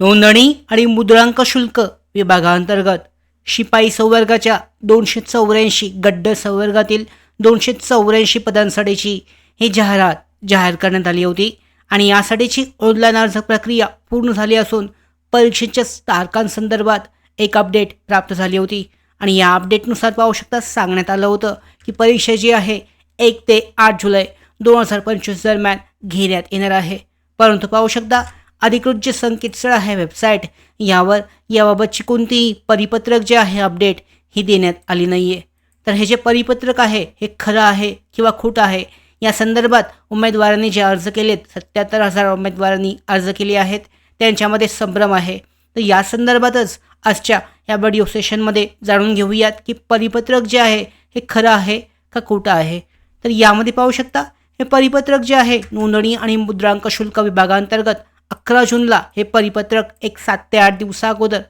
नोंदणी आणि मुद्रांक शुल्क विभागांतर्गत शिपाई संवर्गाच्या दोनशे चौऱ्याऐंशी गड्ड संवर्गातील दोनशे चौऱ्याऐंशी पदांसाठीची ही जाहिरात जाहीर करण्यात आली होती आणि यासाठीची ऑनलाईन अर्ज प्रक्रिया पूर्ण झाली असून परीक्षेच्या तारखांसंदर्भात एक अपडेट प्राप्त झाली होती. आणि या अपडेटनुसार पाहू शकता सांगण्यात आलं होतं की परीक्षा जी आहे एक ते आठ जुलै दोन हजार पंचवीस दरम्यान घेण्यात येणार आहे. परंतु पाहू शकता अधिकृत जे संकेतस्थळ आहे वेबसाईट यावर याबाबतची कोणतीही परिपत्रक जे आहे अपडेट ही देण्यात आली नाही आहे तर हे जे परिपत्रक आहे हे खरं आहे किंवा खोटं आहे या संदर्भात उमेदवारांनी जे अर्ज केलेत सत्याहत्तर हजार उमेदवारांनी अर्ज केले आहेत त्यांच्यामध्ये संभ्रम आहे. तर या संदर्भातच आजच्या या व्हिडिओ सेशनमध्ये जाणून घेऊयात की परिपत्रक जे आहे हे खरं आहे का खोटं आहे? तर यामध्ये पाहू शकता हे परिपत्रक जे आहे नोंदणी आणि मुद्रांक शुल्क विभागांतर्गत अकरा जूनला हे परिपत्रक एक सात ते आठ दिवसाअगोदर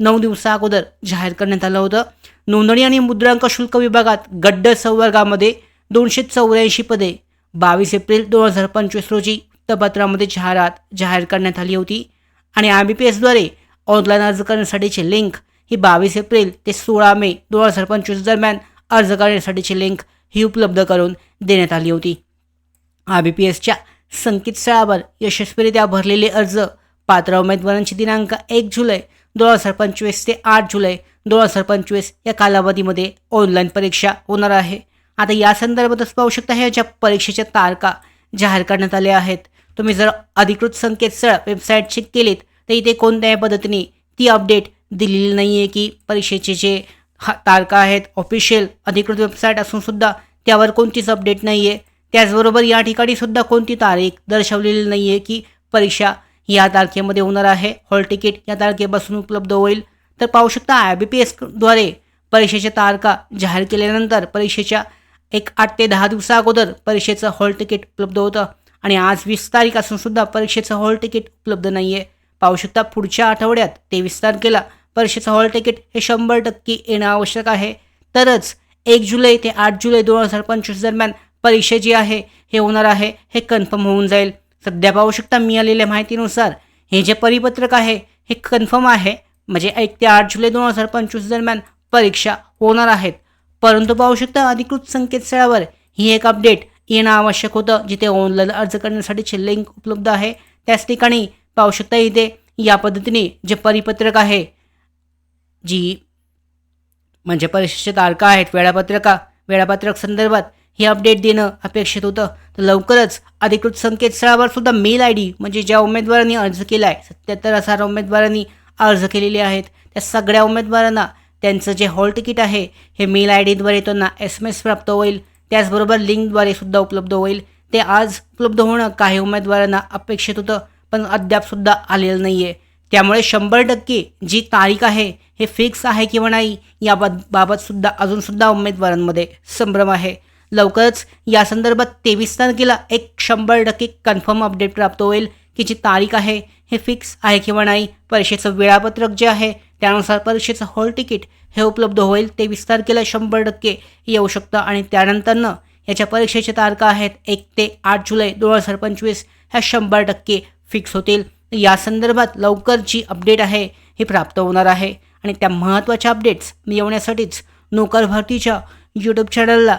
नऊ दिवसा अगोदर जाहीर करण्यात आलं होतं. नोंदणी आणि मुद्रांक शुल्क विभागात गड्ड संवर्गामध्ये दोनशे चौऱ्याऐंशी पदे बावीस एप्रिल दोन हजार पंचवीस रोजी वृत्तपत्रामध्ये जाहिरात जाहीर करण्यात आली होती आणि आय बी पी एसद्वारे ऑनलाईन अर्ज करण्यासाठीची लिंक ही बावीस एप्रिल ते सोळा मे दोन हजार पंचवीस दरम्यान अर्ज करण्यासाठीची लिंक ही उपलब्ध करून देण्यात आली होती. आय बी पी एसच्या संकेतस्थळावर यशस्वीरित्या भरलेले अर्ज पात्र उमेदवारांची दिनांक एक जुलै दोन हजार पंचवीस ते आठ जुलै दोन हजार पंचवीस या कालावधीमध्ये ऑनलाईन परीक्षा होणार आहे. आता या संदर्भातच पाहू शकता ह्या ज्या परीक्षेच्या तारखा जाहीर करण्यात आल्या आहेत. तुम्ही जर अधिकृत संकेतस्थळ वेबसाईट चेक केलीत तर इथे कोणत्याही पद्धतीने ती अपडेट दिलेली नाही आहे की परीक्षेचे जे हा तारखा आहेत ऑफिशियल अधिकृत वेबसाईट असूनसुद्धा त्यावर कोणतीच अपडेट नाही आहे त्याचबरोबर या ठिकाणी सुद्धा कोणती तारीख दर्शवलेली नाही आहे की परीक्षा या तारखेमध्ये होणार आहे. हॉल तिकीट या तारखेपासून उपलब्ध होईल. तर पाहू शकता आय बी पी एसद्वारे परीक्षेच्या तारखा जाहीर केल्यानंतर परीक्षेच्या एक आठ ते दहा दिवसा अगोदर परीक्षेचं हॉल तिकीट उपलब्ध होतं. आणि आज वीस तारीख असून सुद्धा परीक्षेचं हॉल तिकीट उपलब्ध नाही आहे पाहू शकता पुढच्या आठवड्यात तेवीस तारखेला परीक्षेचं हॉल तिकीट हे शंभर टक्के येणं आवश्यक आहे. तरच एक जुलै ते आठ जुलै दोन हजार पंचवीस दरम्यान परीक्षा जी आहे हे होणार आहे हे कन्फर्म होऊन जाईल. सध्या पाहू शकता मिळालेल्या माहितीनुसार हे जे परिपत्रक आहे हे कन्फर्म आहे. म्हणजे एक ते आठ जुलै दोन हजार पंचवीस दरम्यान परीक्षा होणार आहेत. परंतु पाहू शकता अधिकृत संकेतस्थळावर ही एक अपडेट येणं आवश्यक होतं जिथे ऑनलाईन अर्ज करण्यासाठीची लिंक उपलब्ध आहे त्याच ठिकाणी पाहू शकता इथे या पद्धतीने जे परिपत्रक आहे जी म्हणजे परीक्षेच्या तारखा आहेत वेळापत्रका वेळापत्रक संदर्भात हे अपडेट देणं अपेक्षित होतं. तर लवकरच अधिकृत संकेतस्थळावर सुद्धा मेल आय डी म्हणजे ज्या उमेदवारांनी अर्ज केला आहे सत्याहत्तर हजार उमेदवारांनी अर्ज केलेले आहेत. त्या सगळ्या उमेदवारांना त्यांचं जे हॉल तिकीट आहे हे मेल आय डीद्वारे त्यांना एस एम एस प्राप्त होईल. त्याचबरोबर लिंकद्वारे सुद्धा उपलब्ध होईल. ते आज उपलब्ध होणं काही उमेदवारांना अपेक्षित होतं पण अद्यापसुद्धा आलेलं नाही आहे त्यामुळे शंभर टक्के जी तारीख आहे हे फिक्स आहे किंवा नाही या बाबतसुद्धा अजूनसुद्धा उमेदवारांमध्ये संभ्रम आहे. लवकरच या संदर्भात तेवीस तारखेला एक शंभर टक्के कन्फर्म अपडेट प्राप्त होईल की जी तारीख आहे हे फिक्स आहे किंवा नाही परीक्षेचं वेळापत्रक जे आहे त्यानुसार परीक्षेचं हॉल तिकीट हे उपलब्ध होईल. तेवीस तारखेला शंभर टक्के येऊ शकतं आणि त्यानंतरनं याच्या परीक्षेच्या तारखा आहेत एक ते आठ जुलै दोन हजार पंचवीस ह्या शंभर टक्के फिक्स होतील. या संदर्भात लवकर जी अपडेट आहे ही प्राप्त होणार आहे. आणि त्या महत्त्वाच्या अपडेट्स मिळवण्यासाठीच नोकर भरतीच्या यूट्यूब चॅनलला